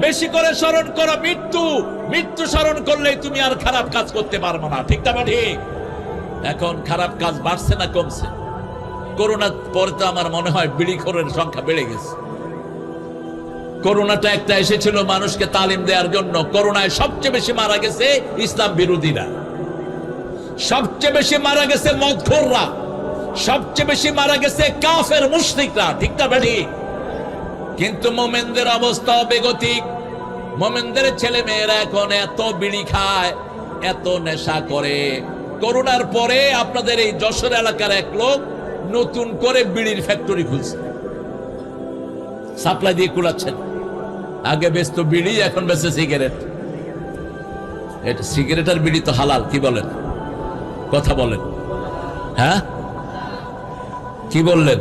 বেশি করে স্মরণ করো মৃত্যু। মৃত্যু স্মরণ করলেই তুমি আর খারাপ কাজ করতে পারবে না। ঠিক ঠিক? এখন খারাপ কাজ বাড়ছে না কমছে? করোনার পরে তো আমার মনে হয় সংখ্যা বেড়ে গেছে। করোনাটা একটা এসেছিল মানুষকে তালিম দেওয়ার জন্য। করোনায় সবচেয়ে বেশি মারা গেছে ইসলাম বিরোধীরা। সবচেয়ে বেশি মারা গেছে মদখোররা। সবচেয়ে বেশি মারা গেছে কাফের মুশরিকরা, ঠিক না বেঠি কিন্তু মোমেনদের অবস্থা বেগতিক মোমেনদের ছেলে মেয়েরা এখন এত বিড়ি খায়, এত নেশা করে। করোনার পরে আপনাদের এই যশোর এলাকার এক লোক নতুন করে বিড়ির ফ্যাক্টরি খুলছে। সাপ্লাই দিয়ে কুলাচ্ছেন আগে বেচতো বিড়ি, এখন বেচে সিগারেট এটা সিগারেট আর বিড়ি তো হালাল, কি বলেন? কথা বলেন। হ্যাঁ? কি বললেন?